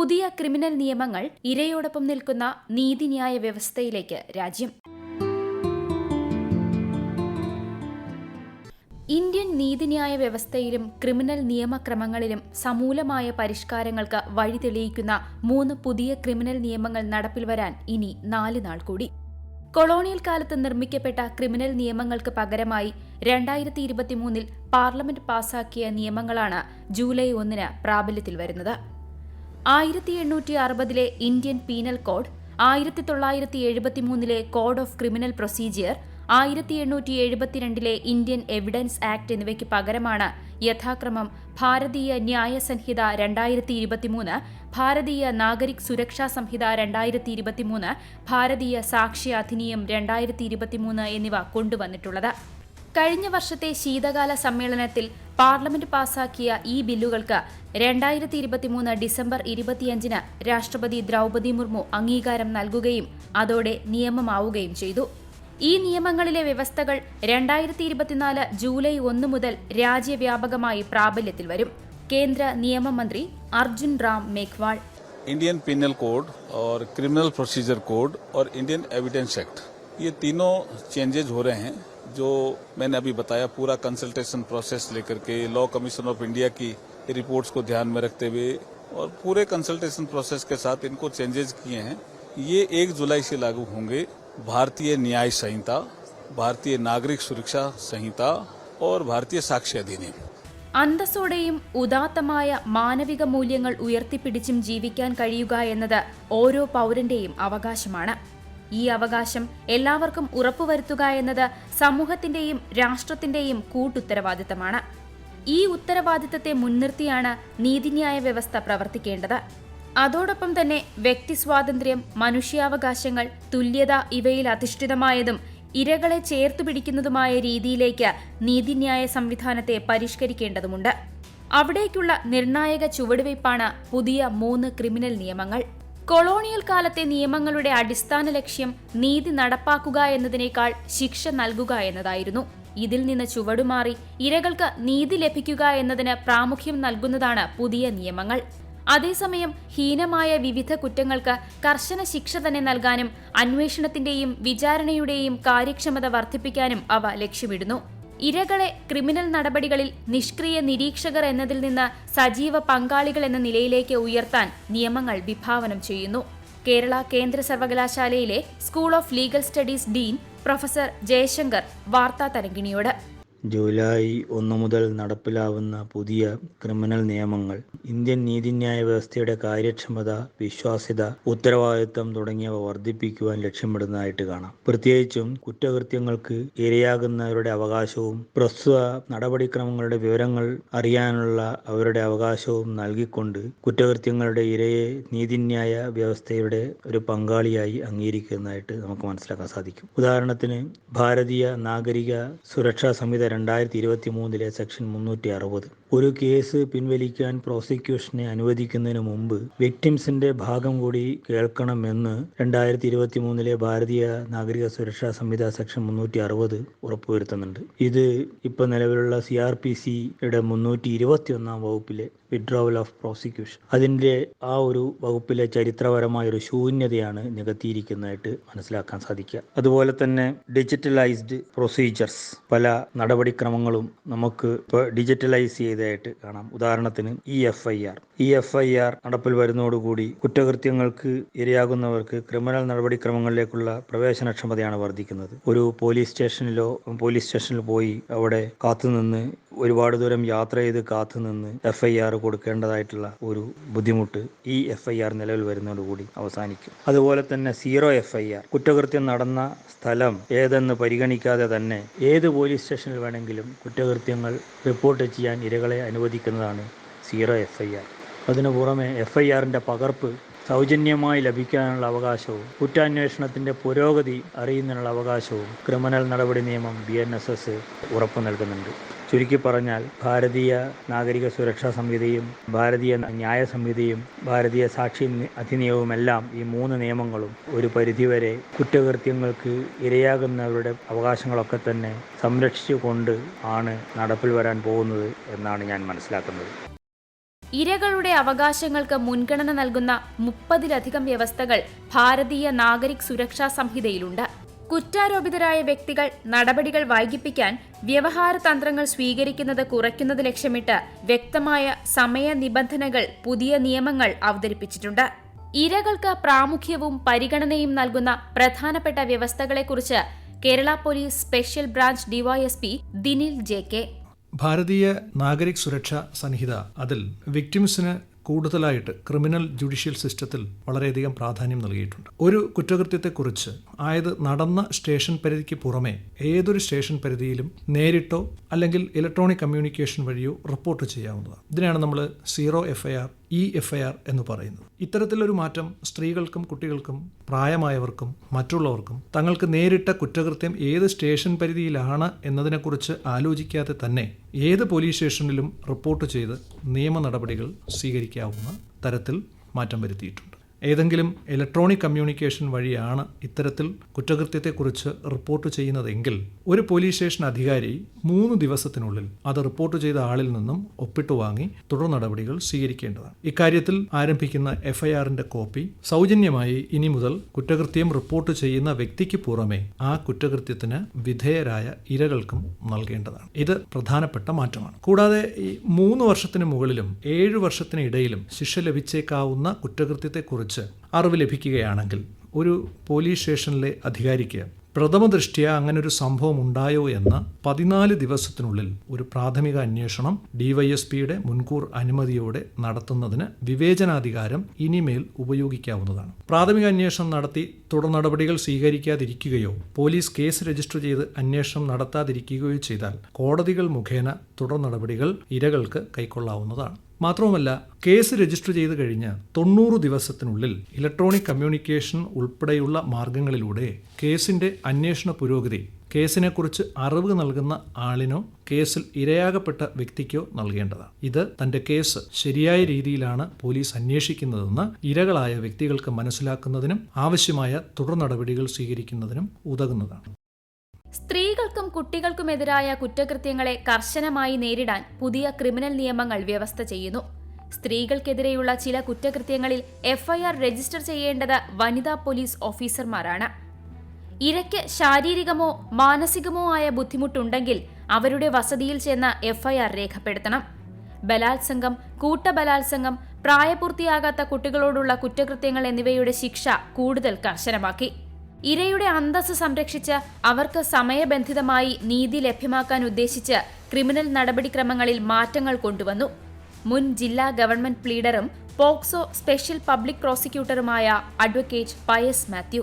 പുതിയ ക്രിമിനൽ നിയമങ്ങൾ ഇരയോടൊപ്പം നിൽക്കുന്ന നീതിന്യായ വ്യവസ്ഥയിലേക്ക് രാജ്യം. ഇന്ത്യൻ നീതിന്യായ വ്യവസ്ഥയിലും ക്രിമിനൽ നിയമക്രമങ്ങളിലും സമൂലമായ പരിഷ്കാരങ്ങൾക്ക് വഴി തെളിയിക്കുന്ന മൂന്ന് പുതിയ ക്രിമിനൽ നിയമങ്ങൾ നടപ്പിൽ വരാൻ ഇനി നാല് നാൾ കൂടി. കൊളോണിയൽ കാലത്ത് നിർമ്മിക്കപ്പെട്ട ക്രിമിനൽ നിയമങ്ങൾക്ക് പകരമായി രണ്ടായിരത്തി ഇരുപത്തിമൂന്നിൽ പാർലമെന്റ് പാസാക്കിയ നിയമങ്ങളാണ് ജൂലൈ ഒന്നിന് പ്രാബല്യത്തിൽ വരുന്നത്. ആയിരത്തി എണ്ണൂറ്റി അറുപതിലെ ഇന്ത്യൻ പീനൽ കോഡ് ആയിരത്തി തൊള്ളായിരത്തി എഴുപത്തിമൂന്നിലെ കോഡ് ഓഫ് ക്രിമിനൽ പ്രൊസീജിയർ ആയിരത്തി എണ്ണൂറ്റി എഴുപത്തിരണ്ടിലെ ഇന്ത്യൻ എവിഡൻസ് ആക്ട് എന്നിവയ്ക്ക് പകരമാണ് യഥാക്രമം ഭാരതീയ ന്യായ സംഹിത രണ്ടായിരത്തി ഇരുപത്തിമൂന്ന് ഭാരതീയ നാഗരിക് സുരക്ഷാ സംഹിത രണ്ടായിരത്തി ഇരുപത്തിമൂന്ന് ഭാരതീയ സാക്ഷി അധിനിയം രണ്ടായിരത്തി ഇരുപത്തിമൂന്ന് എന്നിവ കൊണ്ടുവന്നിട്ടുള്ളത്. കഴിഞ്ഞ വർഷത്തെ ശീതകാല സമ്മേളനത്തിൽ പാർലമെന്റ് പാസാക്കിയ ഈ ബില്ലുകൾക്ക് രണ്ടായിരത്തി ഇരുപത്തിമൂന്ന് ഡിസംബർ ഇരുപത്തിയഞ്ചിന് രാഷ്ട്രപതി ദ്രൗപദി മുർമു അംഗീകാരം നൽകുകയും അതോടെ നിയമമാവുകയും ചെയ്തു ഈ നിയമങ്ങളിലെ വ്യവസ്ഥകൾ രണ്ടായിരത്തി ഇരുപത്തിനാല് ജൂലൈ ഒന്ന് മുതൽ രാജ്യവ്യാപകമായി പ്രാബല്യത്തിൽ വരും കേന്ദ്ര നിയമമന്ത്രി Arjun Ram Meghwal Indian penal code और क्रिमिनल प्रोसीजर कोड और इंडियन एविडेंस एक्ट ये तीनों चेंजेज हो रहे हैं जो मैंने अभी बताया पूरा कंसल्टेशन प्रोसेस लेकर के लॉ कमीशन ऑफ इंडिया की रिपोर्ट्स को ध्यान में रखते हुए और पूरे कंसल्टेशन प्रोसेस के साथ इनको चेंजेज किए हैं ये एक जुलाई से लागू होंगे भारतीय न्याय संहिता भारतीय नागरिक सुरक्षा संहिता और भारतीय साक्ष्य अधिनियम അന്തസ്സോടെയും ഉദാത്തമായ മാനവിക മൂല്യങ്ങൾ ഉയർത്തിപ്പിടിച്ചും ജീവിക്കാൻ കഴിയുക എന്നത് ഓരോ പൗരന്റെയും അവകാശമാണ് ഈ അവകാശം എല്ലാവർക്കും ഉറപ്പുവരുത്തുക എന്നത് സമൂഹത്തിന്റെയും രാഷ്ട്രത്തിന്റെയും കൂട്ടുത്തരവാദിത്തമാണ്. ഈ ഉത്തരവാദിത്തത്തെ മുൻനിർത്തിയാണ് നീതിന്യായ വ്യവസ്ഥ പ്രവർത്തിക്കേണ്ടത്. അതോടൊപ്പം തന്നെ വ്യക്തി സ്വാതന്ത്ര്യം മനുഷ്യാവകാശങ്ങൾ തുല്യത ഇവയിൽ അധിഷ്ഠിതമായതും ഇരകളെ ചേർത്തു പിടിക്കുന്നതുമായ രീതിയിലേക്ക് നീതിന്യായ സംവിധാനത്തെ പരിഷ്കരിക്കേണ്ടതുണ്ട് അവിടേക്കുള്ള നിർണായക ചുവടുവയ്പ്പാണ് പുതിയ മൂന്ന് ക്രിമിനൽ നിയമങ്ങൾ. കൊളോണിയൽ കാലത്തെ നിയമങ്ങളുടെ അടിസ്ഥാന ലക്ഷ്യം നീതി നടപ്പാക്കുക എന്നതിനേക്കാൾ ശിക്ഷ നൽകുക എന്നതായിരുന്നു. ഇതിൽ നിന്ന് ചുവടുമാറി ഇരകൾക്ക് നീതി ലഭിക്കുക എന്നതിന് പ്രാമുഖ്യം നൽകുന്നതാണ് പുതിയ നിയമങ്ങൾ. അതേസമയം ഹീനമായ വിവിധ കുറ്റങ്ങൾക്ക് കർശന ശിക്ഷ തന്നെ നൽകാനും അന്വേഷണത്തിന്റെയും വിചാരണയുടെയും കാര്യക്ഷമത വർദ്ധിപ്പിക്കാനും അവ ലക്ഷ്യമിടുന്നു. ഇരകളെ ക്രിമിനൽ നടപടികളിൽ നിഷ്ക്രിയ നിരീക്ഷകർ എന്നതിൽ നിന്ന് സജീവ പങ്കാളികൾ എന്ന നിലയിലേക്ക് ഉയർത്താൻ നിയമങ്ങൾ വിഭാവനം ചെയ്യുന്നു. കേരള കേന്ദ്ര സർവകലാശാലയിലെ school of legal studies dean professor Jayashankar വാർത്താ തരംഗിണിയോട് ജൂലൈ ഒന്നു മുതൽ നടപ്പിലാവുന്ന പുതിയ ക്രിമിനൽ നിയമങ്ങൾ ഇന്ത്യൻ നീതിന്യായ വ്യവസ്ഥയുടെ കാര്യക്ഷമത വിശ്വാസ്യത ഉത്തരവാദിത്വം തുടങ്ങിയവ വർദ്ധിപ്പിക്കുവാൻ ലക്ഷ്യമിടുന്നതായിട്ട് കാണാം. പ്രത്യേകിച്ചും കുറ്റകൃത്യങ്ങൾക്ക് ഇരയാകുന്നവരുടെ അവകാശവും പ്രസ്തുത നടപടിക്രമങ്ങളുടെ വിവരങ്ങൾ അറിയാനുള്ള അവരുടെ അവകാശവും നൽകിക്കൊണ്ട് കുറ്റകൃത്യങ്ങളുടെ ഇരയെ നീതിന്യായ വ്യവസ്ഥയുടെ ഒരു പങ്കാളിയായി അംഗീകരിക്കുന്നതായിട്ട് നമുക്ക് മനസ്സിലാക്കാൻ സാധിക്കും. ഉദാഹരണത്തിന് ഭാരതീയ നാഗരിക സുരക്ഷാ സംഹിത രണ്ടായിരത്തി ഇരുപത്തി മൂന്നിലെ സെക്ഷൻ മുന്നൂറ്റി അറുപത് ഒരു കേസ് പിൻവലിക്കാൻ പ്രോസിക്യൂഷനെ അനുവദിക്കുന്നതിന് മുമ്പ് വിക്ടിംസിന്റെ ഭാഗം കൂടി കേൾക്കണമെന്ന് രണ്ടായിരത്തി ഇരുപത്തി മൂന്നിലെ ഭാരതീയ നാഗരിക സുരക്ഷാ സംഹിത സെക്ഷൻ മുന്നൂറ്റി അറുപത് ഉറപ്പുവരുത്തുന്നുണ്ട്. ഇത് ഇപ്പൊ നിലവിലുള്ള സി ആർ പി സിയുടെ മുന്നൂറ്റി ഇരുപത്തി ഒന്നാം വകുപ്പിലെ വിഡ്രോവൽ ഓഫ് പ്രോസിക്യൂഷൻ അതിന്റെ ആ ഒരു വകുപ്പിലെ ചരിത്രപരമായ ഒരു ശൂന്യതയാണ് നികത്തിയിരിക്കുന്നതായിട്ട് മനസ്സിലാക്കാൻ സാധിക്കുക. അതുപോലെ തന്നെ ഡിജിറ്റലൈസ്ഡ് പ്രൊസീജിയർസ് പല നടപടിക്രമങ്ങളും നമുക്ക് ഇപ്പോൾ ഡിജിറ്റലൈസ് ചെയ്തതായിട്ട് കാണാം. ഉദാഹരണത്തിന് E F I R E F I R നടപ്പിൽ വരുന്നതോടുകൂടി കുറ്റകൃത്യങ്ങൾക്ക് ഇരയാകുന്നവർക്ക് ക്രിമിനൽ നടപടിക്രമങ്ങളിലേക്കുള്ള പ്രവേശനക്ഷമതയാണ് വർദ്ധിക്കുന്നത്. ഒരു പോലീസ് സ്റ്റേഷനിലോ പോലീസ് സ്റ്റേഷനിൽ പോയി അവിടെ കാത്തുനിന്ന് ഒരുപാട് ദൂരം യാത്ര ചെയ്ത് കാത്തുനിന്ന് എഫ് ഐ ആർ കൊടുക്കേണ്ടതായിട്ടുള്ള ഒരു ബുദ്ധിമുട്ട് ഈ എഫ് ഐ ആർ നിലവിൽ വരുന്നതോടുകൂടി അവസാനിക്കും. അതുപോലെ തന്നെ സീറോ എഫ് ഐ ആർ കുറ്റകൃത്യം നടന്ന സ്ഥലം ഏതെന്ന് പരിഗണിക്കാതെ തന്നെ ഏത് പോലീസ് സ്റ്റേഷനിൽ വേണമെങ്കിലും കുറ്റകൃത്യങ്ങൾ റിപ്പോർട്ട് ചെയ്യാൻ ഇരകളെ അനുവദിക്കുന്നതാണ് സീറോ എഫ് ഐ ആർ അതിനു പുറമെ എഫ് ഐ ആറിന്റെ പകർപ്പ് സൗജന്യമായി ലഭിക്കാനുള്ള അവകാശവും കുറ്റാന്വേഷണത്തിന്റെ പുരോഗതി അറിയുന്നതിനുള്ള അവകാശവും ക്രിമിനൽ നടപടി നിയമം ബി എൻ എസ് എസ് ഉറപ്പു നൽകുന്നുണ്ട്. ചുരുക്കി പറഞ്ഞാൽ ഭാരതീയ നാഗരിക സുരക്ഷാ സംഹിതയും ഭാരതീയ ന്യായ സംഹിതയും ഭാരതീയ സാക്ഷി അധിനിയമവുമെല്ലാം ഈ മൂന്ന് നിയമങ്ങളും ഒരു പരിധിവരെ കുറ്റകൃത്യങ്ങൾക്ക് ഇരയാകുന്നവരുടെ അവകാശങ്ങളൊക്കെ തന്നെ സംരക്ഷിച്ചുകൊണ്ട് ആണ് നടപ്പിൽ വരാൻ പോകുന്നത് എന്നാണ് ഞാൻ മനസ്സിലാക്കുന്നത്. ഇരകളുടെ അവകാശങ്ങൾക്ക് മുൻഗണന നൽകുന്ന മുപ്പതിലധികം വ്യവസ്ഥകൾ ഭാരതീയ നാഗരിക് സുരക്ഷാ സംഹിതയിലുണ്ട്. കുറ്റാരോപിതരായ വ്യക്തികൾ നടപടികൾ വൈകിപ്പിക്കാൻ വ്യവഹാര തന്ത്രങ്ങൾ സ്വീകരിക്കുന്നത് കുറയ്ക്കുന്നത് ലക്ഷ്യമിട്ട് വ്യക്തമായ സമയ നിബന്ധനകൾ പുതിയ നിയമങ്ങൾ അവതരിപ്പിച്ചിട്ടുണ്ട്. ഇരകൾക്ക് പ്രാമുഖ്യവും പരിഗണനയും നൽകുന്ന പ്രധാനപ്പെട്ട വ്യവസ്ഥകളെക്കുറിച്ച് Kerala police special branch DYSP Dinil J K. Bharatiya Nagarik Suraksha സംഹിത അതിൽ വിക്ടിംസിന് കൂടുതലായിട്ട് ക്രിമിനൽ ജുഡീഷ്യൽ സിസ്റ്റത്തിൽ വളരെയധികം പ്രാധാന്യം നൽകിയിട്ടുണ്ട്. ഒരു കുറ്റകൃത്യത്തെക്കുറിച്ച് ആയത് നടന്ന സ്റ്റേഷൻ പരിധിക്ക് പുറമെ ഏതൊരു സ്റ്റേഷൻ പരിധിയിലും നേരിട്ടോ അല്ലെങ്കിൽ ഇലക്ട്രോണിക് കമ്മ്യൂണിക്കേഷൻ വഴിയോ റിപ്പോർട്ട് ചെയ്യാവുന്നതാണ്. ഇതിനാണ് നമ്മൾ zero FIR E F I R എന്ന് പറയുന്നത്. ഇത്തരത്തിലൊരു മാറ്റം സ്ത്രീകൾക്കും കുട്ടികൾക്കും പ്രായമായവർക്കും മറ്റുള്ളവർക്കും തങ്ങൾക്ക് നേരിട്ട കുറ്റകൃത്യം ഏത് സ്റ്റേഷൻ പരിധിയിലാണ് എന്നതിനെക്കുറിച്ച് ആലോചിക്കാതെ തന്നെ ഏത് പോലീസ് സ്റ്റേഷനിലും റിപ്പോർട്ട് ചെയ്ത് നിയമ നടപടികൾ സ്വീകരിക്കാവുന്ന തരത്തിൽ മാറ്റം വരുത്തിയിട്ടുണ്ട്. ഏതെങ്കിലും ഇലക്ട്രോണിക് കമ്മ്യൂണിക്കേഷൻ വഴിയാണ് ഇത്തരത്തിൽ കുറ്റകൃത്യത്തെക്കുറിച്ച് റിപ്പോർട്ട് ചെയ്യുന്നതെങ്കിൽ ഒരു പോലീസ് സ്റ്റേഷൻ അധികാരി മൂന്ന് ദിവസത്തിനുള്ളിൽ അത് റിപ്പോർട്ട് ചെയ്ത ആളിൽ നിന്നും ഒപ്പിട്ട് വാങ്ങി തുടർ നടപടികൾ സ്വീകരിക്കേണ്ടതാണ്. ഇക്കാര്യത്തിൽ ആരംഭിക്കുന്ന എഫ്ഐആറിന്റെ കോപ്പി സൗജന്യമായി ഇനി മുതൽ കുറ്റകൃത്യം റിപ്പോർട്ട് ചെയ്യുന്ന വ്യക്തിക്ക് പുറമെ ആ കുറ്റകൃത്യത്തിന് വിധേയരായ ഇരകൾക്കും നൽകേണ്ടതാണ്. ഇത് പ്രധാനപ്പെട്ട മാറ്റമാണ്. കൂടാതെ ഈ മൂന്ന് വർഷത്തിന് മുകളിലും ഏഴ് വർഷത്തിന് ഇടയിലും ശിക്ഷ ലഭിച്ചേക്കാവുന്ന കുറ്റകൃത്യത്തെക്കുറിച്ച് അറിവ് ലഭിക്കുകയാണെങ്കിൽ ഒരു പോലീസ് സ്റ്റേഷനിലെ അധികാരിക്ക് പ്രഥമ ദൃഷ്ടിയ അങ്ങനെ ഒരു സംഭവം ഉണ്ടായോ എന്ന് പതിനാല് ദിവസത്തിനുള്ളിൽ ഒരു പ്രാഥമിക അന്വേഷണം ഡിവൈഎസ്പിയുടെ മുൻകൂർ അനുമതിയോടെ നടത്തുന്നതിന് വിവേചനാധികാരം ഇനിമേൽ ഉപയോഗിക്കാവുന്നതാണ്. പ്രാഥമിക അന്വേഷണം നടത്തി തുടർ നടപടികൾ സ്വീകരിക്കാതിരിക്കുകയോ പോലീസ് കേസ് രജിസ്റ്റർ ചെയ്ത് അന്വേഷണം നടത്താതിരിക്കുകയോ ചെയ്താൽ കോടതികൾ മുഖേന തുടർ നടപടികൾ ഇരകൾക്ക് കൈക്കൊള്ളാവുന്നതാണ്. മാത്രവുമല്ല കേസ് രജിസ്റ്റർ ചെയ്ത് കഴിഞ്ഞ് തൊണ്ണൂറ് ദിവസത്തിനുള്ളിൽ ഇലക്ട്രോണിക് കമ്മ്യൂണിക്കേഷൻ ഉൾപ്പെടെയുള്ള മാർഗങ്ങളിലൂടെ കേസിന്റെ അന്വേഷണ പുരോഗതി കേസിനെക്കുറിച്ച് അറിവ് നൽകുന്ന ആളിനോ കേസിൽ ഇരയാകപ്പെട്ട വ്യക്തിക്കോ നൽകേണ്ടതാണ് ഇത് തന്റെ കേസ് ശരിയായ രീതിയിലാണ് പോലീസ് അന്വേഷിക്കുന്നതെന്ന് ഇരകളായ വ്യക്തികൾക്ക് മനസ്സിലാക്കുന്നതിനും ആവശ്യമായ തുടർ നടപടികൾ സ്വീകരിക്കുന്നതിനും ഉതകുന്നതാണ്. സ്ത്രീകൾക്കും കുട്ടികൾക്കുമെതിരായ കുറ്റകൃത്യങ്ങളെ കർശനമായി നേരിടാൻ പുതിയ ക്രിമിനൽ നിയമങ്ങൾ വ്യവസ്ഥ ചെയ്യുന്നു. സ്ത്രീകൾക്കെതിരെയുള്ള ചില കുറ്റകൃത്യങ്ങളിൽ എഫ്ഐആർ രജിസ്റ്റർ ചെയ്യേണ്ടത് വനിതാ പോലീസ് ഓഫീസർമാരാണ്. ഇരയ്ക്ക് ശാരീരികമോ മാനസികമോ ആയ ബുദ്ധിമുട്ടുണ്ടെങ്കിൽ അവരുടെ വസതിയിൽ ചെന്ന് എഫ്ഐആർ രേഖപ്പെടുത്തണം. ബലാത്സംഗം കൂട്ടബലാത്സംഗം പ്രായപൂർത്തിയാകാത്ത കുട്ടികളോടുള്ള കുറ്റകൃത്യങ്ങൾ എന്നിവയുടെ ശിക്ഷ കൂടുതൽ കർശനമാക്കി. ഇരയുടെ അന്തസ് സംരക്ഷിച്ച് അവർക്ക് സമയബന്ധിതമായി നീതി ലഭ്യമാക്കാൻ ഉദ്ദേശിച്ച് ക്രിമിനൽ നടപടിക്രമങ്ങളിൽ മാറ്റങ്ങൾ കൊണ്ടുവന്നു. മുൻ ജില്ലാ ഗവൺമെന്റ് പ്ലീഡറും പോക്സോ സ്പെഷ്യൽ പബ്ലിക് പ്രോസിക്യൂട്ടറുമായ അഡ്വക്കേറ്റ് പയസ് മാത്യു.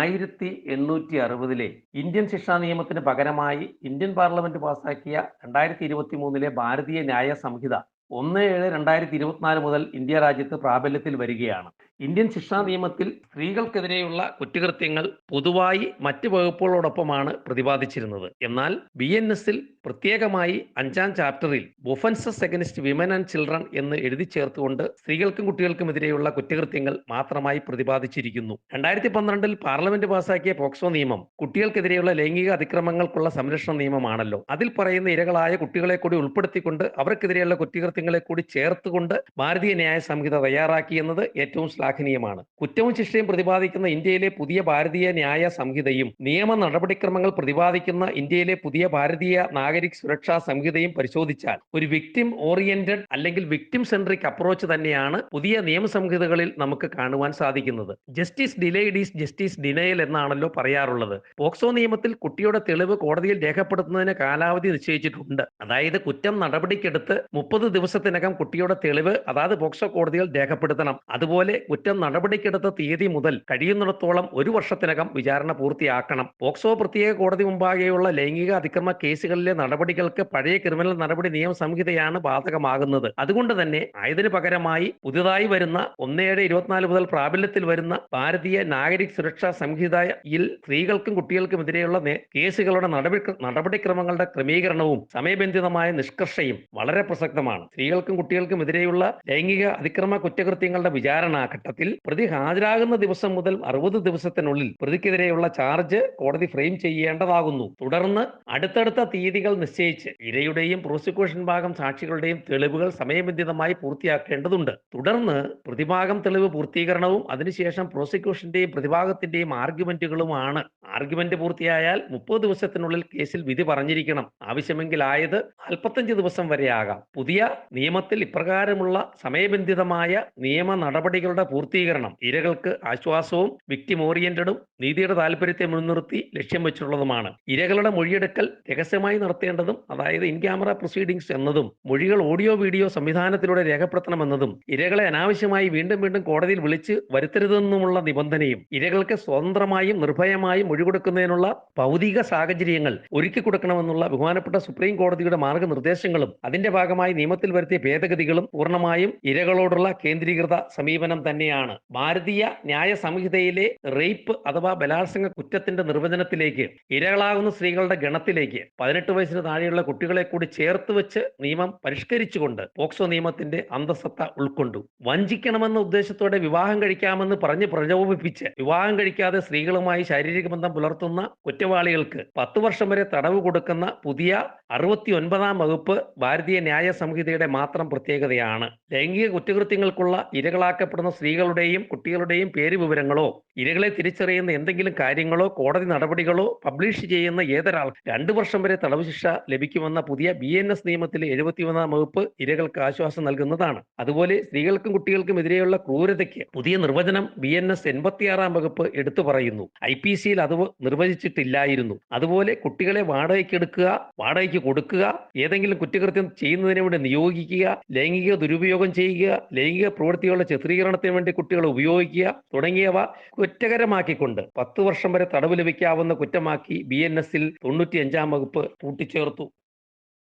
ആയിരത്തി എണ്ണൂറ്റി അറുപതിലെ ഇന്ത്യൻ ശിക്ഷാ നിയമത്തിന് പകരമായി ഇന്ത്യൻ പാർലമെന്റ് പാസാക്കിയ രണ്ടായിരത്തി ഇരുപത്തി മൂന്നിലെ ഭാരതീയ ന്യായ സംഹിത ഒന്ന് ഏഴ് രണ്ടായിരത്തി ഇരുപത്തിനാല് മുതൽ ഇന്ത്യ രാജ്യത്ത് പ്രാബല്യത്തിൽ വരികയാണ്. ഇന്ത്യൻ ശിക്ഷാ നിയമത്തിൽ സ്ത്രീകൾക്കെതിരെയുള്ള കുറ്റകൃത്യങ്ങൾ പൊതുവായി മറ്റ് വകുപ്പുകളോടൊപ്പമാണ് പ്രതിപാദിച്ചിരുന്നത്. എന്നാൽ ബി എൻ എസിൽ പ്രത്യേകമായി അഞ്ചാം ചാപ്റ്ററിൽ offences against women and children എന്ന് എഴുതി ചേർത്തുകൊണ്ട് സ്ത്രീകൾക്കും കുട്ടികൾക്കും എതിരെയുള്ള കുറ്റകൃത്യങ്ങൾ മാത്രമായി പ്രതിപാദിച്ചിരിക്കുന്നു. രണ്ടായിരത്തി പന്ത്രണ്ടിൽ പാർലമെന്റ് പാസാക്കിയ പോക്സോ നിയമം കുട്ടികൾക്കെതിരെയുള്ള ലൈംഗിക അതിക്രമങ്ങൾക്കുള്ള സംരക്ഷണ നിയമമാണല്ലോ. അതിൽ പറയുന്ന ഇരകളായ കുട്ടികളെ കൂടി ഉൾപ്പെടുത്തിക്കൊണ്ട് അവർക്കെതിരെയുള്ള കുറ്റകൃത്യങ്ങളെ കൂടി ചേർത്തുകൊണ്ട് ഭാരതീയ ന്യായ സംഹിത തയ്യാറാക്കി എന്നത് ഏറ്റവും ശ്ലാഘനീയമാണ് കുറ്റവും ശിക്ഷയും പ്രതിപാദിക്കുന്ന ഇന്ത്യയിലെ പുതിയ ഭാരതീയ ന്യായ സംഹിതയും നിയമ നടപടിക്രമങ്ങൾ പ്രതിപാദിക്കുന്ന ഇന്ത്യയിലെ പുതിയ ഭാരതീയ നാഗരിക് സുരക്ഷാ സംഹിതയും പരിശോധിച്ചാൽ ഒരു വിക്ടിം ഓറിയന്റഡ് അല്ലെങ്കിൽ വിക്ടിം സെൻട്രിക് അപ്രോച്ച് തന്നെയാണ് പുതിയ നിയമസംഹിതകളിൽ നമുക്ക് കാണുവാൻ സാധിക്കുന്നത്. Justice delayed is justice denial എന്നാണല്ലോ പറയാറുള്ളത്. പോക്സോ നിയമത്തിൽ കുട്ടിയുടെ തെളിവ് കോടതിയിൽ രേഖപ്പെടുത്തുന്നതിന് കാലാവധി നിശ്ചയിച്ചിട്ടുണ്ട്. അതായത് കുറ്റം നടപടിക്കെടുത്ത് മുപ്പത് ദിവസത്തിനകം കുട്ടിയുടെ തെളിവ് അതാത് പോക്സോ കോടതികൾ രേഖപ്പെടുത്തണം. അതുപോലെ കുറ്റം നടപടിക്കെടുത്ത തീയതി മുതൽ കഴിയുന്നിടത്തോളം ഒരു വർഷത്തിനകം വിചാരണ പൂർത്തിയാക്കണം. പോക്സോ പ്രത്യേക കോടതി മുമ്പാകെയുള്ള ലൈംഗിക അതിക്രമ കേസുകളിലെ നടപടികൾക്ക് പഴയ ക്രിമിനൽ നടപടി നിയമ സംഹിതയാണ് ബാധകമാകുന്നത്. അതുകൊണ്ട് തന്നെ ആയതിനു പകരമായി പുതുതായി വരുന്ന ഒന്നേഴ് ഇരുപത്തിനാല് മുതൽ പ്രാബല്യത്തിൽ വരുന്ന ഭാരതീയ നാഗരിക് സുരക്ഷാ സംഹിതയിൽ സ്ത്രീകൾക്കും കുട്ടികൾക്കും എതിരെയുള്ള കേസുകളുടെ നടപടി നടപടിക്രമങ്ങളുടെ ക്രമീകരണവും സമയബന്ധിതമായ നിഷ്കർഷയും വളരെ പ്രസക്തമാണ്. സ്ത്രീകൾക്കും കുട്ടികൾക്കും എതിരെയുള്ള ലൈംഗിക അതിക്രമ കുറ്റകൃത്യങ്ങളുടെ വിചാരണ ഘട്ടത്തിൽ പ്രതി ഹാജരാകുന്ന ദിവസം മുതൽ അറുപത് ദിവസത്തിനുള്ളിൽ പ്രതിക്കെതിരെയുള്ള ചാർജ് കോടതി ഫ്രെയിം ചെയ്യേണ്ടതാകുന്നു. തുടർന്ന് അടുത്തടുത്ത തീയതികൾ നിശ്ചയിച്ച് ഇരയുടെയും പ്രോസിക്യൂഷൻ ഭാഗം സാക്ഷികളുടെയും തെളിവുകൾ സമയബന്ധിതമായി പൂർത്തിയാക്കേണ്ടതുണ്ട്. തുടർന്ന് പ്രതിഭാഗം തെളിവ് പൂർത്തീകരണവും അതിനുശേഷം പ്രോസിക്യൂഷന്റെയും പ്രതിഭാഗത്തിന്റെയും ആർഗ്യുമെന്റുകളുമാണ്. ആർഗ്യുമെന്റ് പൂർത്തിയായാൽ മുപ്പത് ദിവസത്തിനുള്ളിൽ കേസിൽ വിധി പറഞ്ഞിരിക്കണം. ആവശ്യമെങ്കിൽ ആയത് നാൽപ്പത്തഞ്ച് ദിവസം വരെ ആകാം. പുതിയ നിയമത്തിൽ ഇപ്രകാരമുള്ള സമയബന്ധിതമായ നിയമ നടപടികളുടെ പൂർത്തീകരണം. ഇരകൾക്ക് ആശ്വാസവും വിക്ടിം ഓറിയന്റഡും നീതിയുടെ താല്പര്യത്തെ മുൻനിർത്തി ലക്ഷ്യം വെച്ചിട്ടുള്ളതുമാണ്. ഇരകളുടെ മൊഴിയെടുക്കൽ രഹസ്യമായി നടത്തേണ്ടതും അതായത് ഇൻ ക്യാമറ പ്രൊസീഡിംഗ്സ് എന്നതും മൊഴികൾ ഓഡിയോ വീഡിയോ സംവിധാനത്തിലൂടെ രേഖപ്പെടുത്തണമെന്നതും ഇരകളെ അനാവശ്യമായി വീണ്ടും വീണ്ടും കോടതിയിൽ വിളിച്ച് വരുത്തരുതെന്നുമുള്ള നിബന്ധനയും ഇരകൾക്ക് സ്വതന്ത്രമായും നിർഭയമായും മൊഴി കൊടുക്കുന്നതിനുള്ള ഭൗതിക സാഹചര്യങ്ങൾ ഒരുക്കി കൊടുക്കണമെന്നുള്ള ബഹുമാനപ്പെട്ട സുപ്രീം കോടതിയുടെ മാർഗനിർദ്ദേശങ്ങളും അതിന്റെ ഭാഗമായി നിയമത്തിൽ വരുത്തിയ ഭേദഗതികളും പൂർണമായും ഇരകളോടുള്ള കേന്ദ്രീകൃത സമീപനം തന്നെയാണ്. ഭാരതീയ ന്യായ സംഹിതയിലെ റേപ്പ് അഥവാ ബലാത്സംഗ കുറ്റത്തിന്റെ നിർവചനത്തിലേക്ക് ഇരകളാകുന്ന സ്ത്രീകളുടെ ഗണത്തിലേക്ക് പതിനെട്ട് വയസ്സിന് താഴെയുള്ള കുട്ടികളെ കൂടി ചേർത്ത് വെച്ച് നിയമം പരിഷ്കരിച്ചുകൊണ്ട് പോക്സോ നിയമത്തിന്റെ അന്തസത്ത ഉൾക്കൊണ്ടു. വഞ്ചിക്കണമെന്ന ഉദ്ദേശത്തോടെ വിവാഹം കഴിക്കാമെന്ന് പറഞ്ഞ് പ്രലോഭിപ്പിച്ച് വിവാഹം കഴിക്കാതെ സ്ത്രീകളുമായി ശാരീരിക ബന്ധം പുലർത്തുന്ന കുറ്റവാളികൾക്ക് പത്ത് വർഷം വരെ തടവ് കൊടുക്കുന്ന പുതിയ അറുപത്തി ഒൻപതാം വകുപ്പ് ഭാരതീയ ന്യായ സംഹിതയുടെ മാത്രം പ്രത്യേകതയാണ്. ലൈംഗിക കുറ്റകൃത്യങ്ങൾക്കുള്ള ഇരകളാക്കപ്പെടുന്ന സ്ത്രീകളുടെയും കുട്ടികളുടെയും പേര് വിവരങ്ങളോ ഇരകളെ തിരിച്ചറിയുന്ന എന്തെങ്കിലും കാര്യങ്ങളോ കോടതി നടപടികളോ പബ്ലിഷ് ചെയ്യുന്ന ഏതൊരാൾ രണ്ടു വർഷം വരെ തടവ് ശിക്ഷ ലഭിക്കുമെന്ന പുതിയ ബി എൻ എസ് നിയമത്തിലെ എഴുപത്തിയൊന്നാം വകുപ്പ് ഇരകൾക്ക് ആശ്വാസം നൽകുന്നതാണ്. അതുപോലെ സ്ത്രീകൾക്കും കുട്ടികൾക്കും എതിരെയുള്ള ക്രൂരതയ്ക്ക് പുതിയ നിർവചനം ബി എൻ എസ് എൺപത്തിയാറാം വകുപ്പ് എടുത്തു പറയുന്നു. ഐ പി സിയിൽ അത് നിർവചിച്ചിട്ടില്ലായിരുന്നു. അതുപോലെ കുട്ടികളെ വാടകയ്ക്ക് എടുക്കുക വാടകയ്ക്ക് കൊടുക്കുക ഏതെങ്കിലും കുറ്റകൃത്യം ചെയ്യുന്നതിന് വേണ്ടി നിയോഗിക്കുക ലൈംഗിക ദുരുപയോഗം ചെയ്യുക ലൈംഗിക പ്രവൃത്തികളുടെ ചിത്രീകരണത്തിന് വേണ്ടി കുട്ടികളെ ഉപയോഗിക്കുക തുടങ്ങിയവ കുറ്റകരമാക്കിക്കൊണ്ട് പത്ത് വർഷം വരെ തടവ് ലഭിക്കാവുന്ന കുറ്റമാക്കി ബി എൻ എസിൽ തൊണ്ണൂറ്റിയഞ്ചാം വകുപ്പ് കൂട്ടിച്ചേർത്തു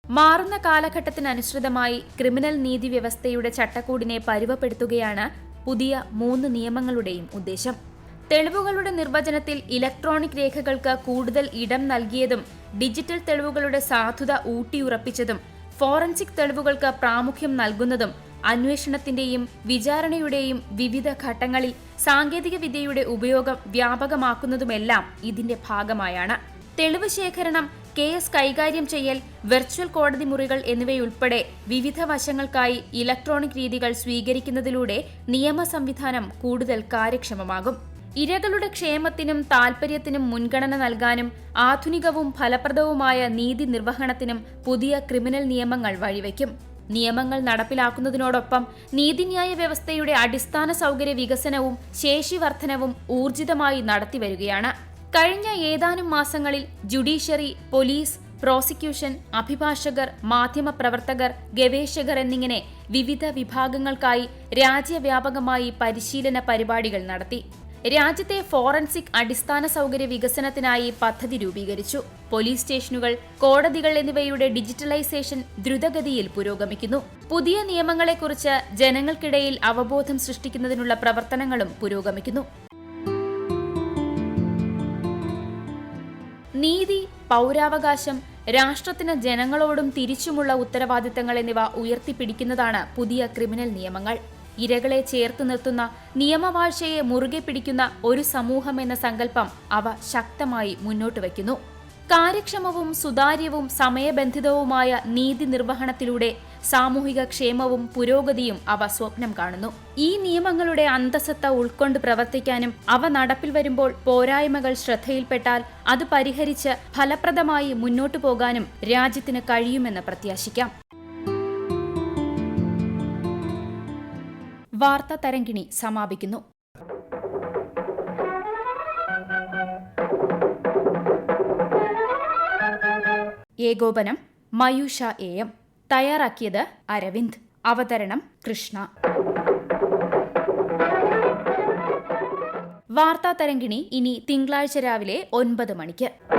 മാറുന്ന കാലഘട്ടത്തിനനുസൃതമായി ക്രിമിനൽ നീതി വ്യവസ്ഥയുടെ ചട്ടക്കൂടിനെ പരുവപ്പെടുത്തുകയാണ് പുതിയ മൂന്ന് നിയമങ്ങളുടെയും ഉദ്ദേശം. തെളിവുകളുടെ നിർവചനത്തിൽ ഇലക്ട്രോണിക് രേഖകൾക്ക് കൂടുതൽ ഇടം നൽകിയതും ഡിജിറ്റൽ തെളിവുകളുടെ സാധുത ഊട്ടിയുറപ്പിച്ചതും ഫോറൻസിക് തെളിവുകൾക്ക് പ്രാമുഖ്യം നൽകുന്നതും അന്വേഷണത്തിന്റെയും വിചാരണയുടെയും വിവിധ ഘട്ടങ്ങളിൽ സാങ്കേതിക വിദ്യയുടെ ഉപയോഗം വ്യാപകമാക്കുന്നതുമെല്ലാം ഇതിന്റെ ഭാഗമായാണ്. തെളിവ് ശേഖരണം കേസ് കൈകാര്യം ചെയ്യൽ വെർച്വൽ കോടതി മുറികൾ എന്നിവയുൾപ്പെടെ വിവിധ വശങ്ങൾക്കായി ഇലക്ട്രോണിക് രീതികൾ സ്വീകരിക്കുന്നതിലൂടെ നിയമ സംവിധാനം കൂടുതൽ കാര്യക്ഷമമാകും. ഇരകളുടെ ക്ഷേമത്തിനും താൽപര്യത്തിനും മുൻഗണന നൽകാനും ആധുനികവും ഫലപ്രദവുമായ നീതി നിർവഹണത്തിനും പുതിയ ക്രിമിനൽ നിയമങ്ങൾ വഴിവെക്കും. നിയമങ്ങൾ നടപ്പിലാക്കുന്നതിനോടൊപ്പം നീതിന്യായ വ്യവസ്ഥയുടെ അടിസ്ഥാന സൗകര്യ വികസനവും ശേഷി വർധനവും ഊർജിതമായി നടത്തിവരികയാണ്. കഴിഞ്ഞ ഏതാനും മാസങ്ങളിൽ ജുഡീഷ്യറി പോലീസ് പ്രോസിക്യൂഷൻ അഭിഭാഷകർ മാധ്യമപ്രവർത്തകർ ഗവേഷകർ എന്നിങ്ങനെ വിവിധ വിഭാഗങ്ങൾക്കായി രാജ്യവ്യാപകമായി പരിശീലന പരിപാടികൾ നടത്തി. രാജ്യത്തെ ഫോറൻസിക് അടിസ്ഥാന സൗകര്യ വികസനത്തിനായി പദ്ധതി രൂപീകരിച്ചു. പോലീസ് സ്റ്റേഷനുകൾ കോടതികൾ എന്നിവയുടെ ഡിജിറ്റലൈസേഷൻ ദ്രുതഗതിയിൽ പുരോഗമിക്കുന്നു. പുതിയ നിയമങ്ങളെക്കുറിച്ച് ജനങ്ങൾക്കിടയിൽ അവബോധം സൃഷ്ടിക്കുന്നതിനുള്ള പ്രവർത്തനങ്ങളും പുരോഗമിക്കുന്നു. നീതി പൗരാവകാശം രാഷ്ട്രത്തിന് ജനങ്ങളോടും തിരിച്ചുമുള്ള ഉത്തരവാദിത്തങ്ങൾ എന്നിവ ഉയർത്തിപ്പിടിക്കുന്നതാണ് പുതിയ ക്രിമിനൽ നിയമങ്ങൾ. ഇരകളെ ചേർത്ത് നിർത്തുന്ന നിയമവാഴ്ചയെ മുറുകെ പിടിക്കുന്ന ഒരു സമൂഹം എന്ന സങ്കല്പം അവ ശക്തമായി മുന്നോട്ട് വയ്ക്കുന്നു. കാര്യക്ഷമവും സുതാര്യവും സമയബന്ധിതവുമായ നീതി നിർവഹണത്തിലൂടെ സാമൂഹിക ക്ഷേമവും പുരോഗതിയും അവ സ്വപ്നം കാണുന്നു. ഈ നിയമങ്ങളുടെ അന്തസത്ത ഉൾക്കൊണ്ട് പ്രവർത്തിക്കാനും അവ നടപ്പിൽ വരുമ്പോൾ പോരായ്മകൾ ശ്രദ്ധയിൽപ്പെട്ടാൽ അത് പരിഹരിച്ച് ഫലപ്രദമായി മുന്നോട്ടു പോകാനും രാജ്യത്തിന് കഴിയുമെന്ന് പ്രത്യാശിക്കാം. വാർത്താ തരംഗിണി സമാപിക്കുന്നു. ഏകോപനം മയൂഷ എ എം. തയ്യാറാക്കിയത് അരവിന്ദ്. അവതരണം കൃഷ്ണ. വാർത്താ തരംഗിണി ഇനി തിങ്കളാഴ്ച രാവിലെ ഒൻപത് മണിക്ക്.